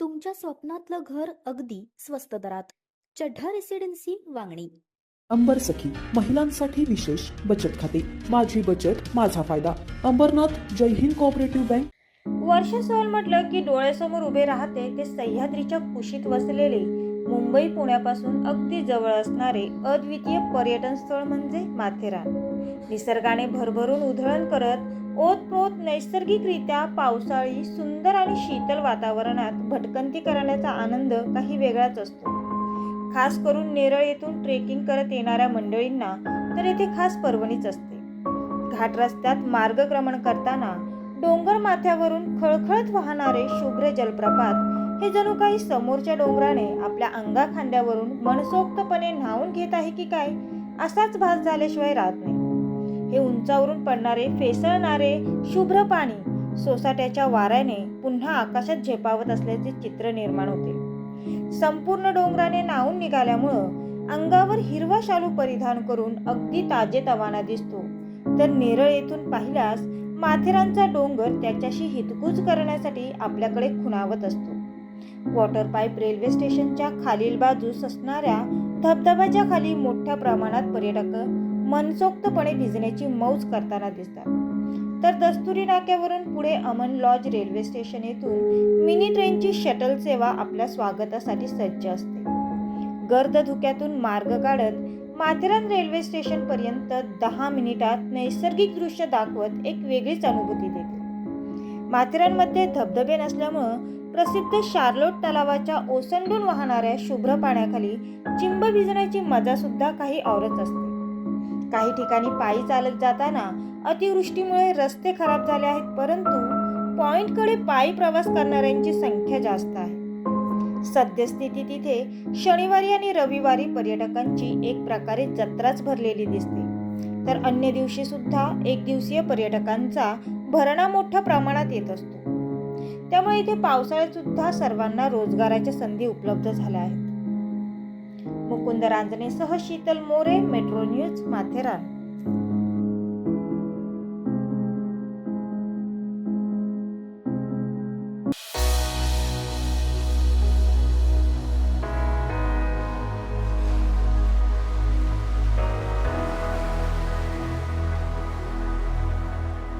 तुमच्या स्वप्नातलं घर अगदी स्वस्त दरात. चढ्ढा रेसिडेन्सी वांगणी. अंबर सखी महिलांसाठी विशेष बचत खाते. माझी बचत माझा फायदा. Ambernath Jai Hind cooperative bank. वर्ष सहल म्हटलं की डोळ्यासमोर उभे राहते ते सह्याद्रीच्या कुशीत वसलेले. मुंबई पुण्यापासून अगदी जवळ असणारे अद्वितीय पर्यटन स्थळ म्हणजे माथेरान. निसर्गाने भरभरून उधळण करत ओतप्रोत नैसर्गिकरित्या पावसाळी सुंदर आणि शीतल वातावरणात भटकंती करण्याचा आनंद काही वेगळाच असतो. खास करून नेरळ येथून ट्रेकिंग करत येणाऱ्या मंडळींना तर येथे खास पर्वणीच असते. घाट रस्त्यात मार्गक्रमण करताना डोंगर माथ्यावरून खळखळत वाहणारे शुभ्र जलप्रपात हे जणू काही समोरच्या डोंगराने आपल्या अंगा खांद्यावरून मनसोक्तपणे न्हावून घेत आहे की काय असाच भास झाल्याशिवाय राहत नाही. हे उंचावरून पडणारे फेसळणारे शुभ्र पाणी सोसाट्याच्या वाऱ्याने पुन्हा आकाशात झेपावत असल्याचे चित्र निर्माण होते. संपूर्ण डोंगराने न्हावून निघाल्यामुळं अंगावर हिरवा शालू परिधान करून अगदी ताजेतवाना दिसतो. तर नेरळ येथून पाहिल्यास माथेरानचा डोंगर त्याच्याशी हितकूज करण्यासाठी आपल्याकडे खुणावत असतो. वॉटर पाईप रेल्वे स्टेशनच्या खालील बाजूस असणाऱ्या धबधब्याच्या खाली मोठ्या प्रमाणात पर्यटक मनसोक्तपणे भिजण्याची मौज करताना दिसतात. तर दस्तुरी नाक्यावरून पुढे अमन लॉज रेल्वे स्टेशन येथून मिनी ट्रेनची शटल सेवा आपल्या स्वागतासाठी सज्ज असते. गर्द धुक्यातून मार्ग काढत माथेरान रेल्वे स्टेशन पर्यंत दहा मिनिटात नैसर्गिक दृश्य दाखवत एक वेगळीच अनुभूती देते. माथेरानमध्ये धबधबे नसल्यामुळं प्रसिद्ध शार्लोट तलावाच्या ओसंडून वाहणाऱ्या शुभ्र पाण्याखाली चिंब भिजण्याची मजा सुद्धा काही औरच असते. काही ठिकाणी पायी चालत जाताना अतिवृष्टीमुळे रस्ते खराब झाले आहेत परंतु पॉइंटकडे पायी प्रवास करणाऱ्यांची संख्या जास्त आहे. सद्यस्थिती तिथे शनिवारी आणि रविवारी पर्यटकांची एक प्रकारे जत्राच भरलेली दिसते. तर अन्य दिवशी सुद्धा एक दिवसीय पर्यटकांचा भरणा मोठ्या प्रमाणात येत असतो. त्यामुळे इथे पावसाळ्यात सुद्धा सर्वांना रोजगाराच्या संधी उपलब्ध झाल्या आहेत. मुकुंद रांजणेसह शीतल मोरे मेट्रो न्यूज माथेरान.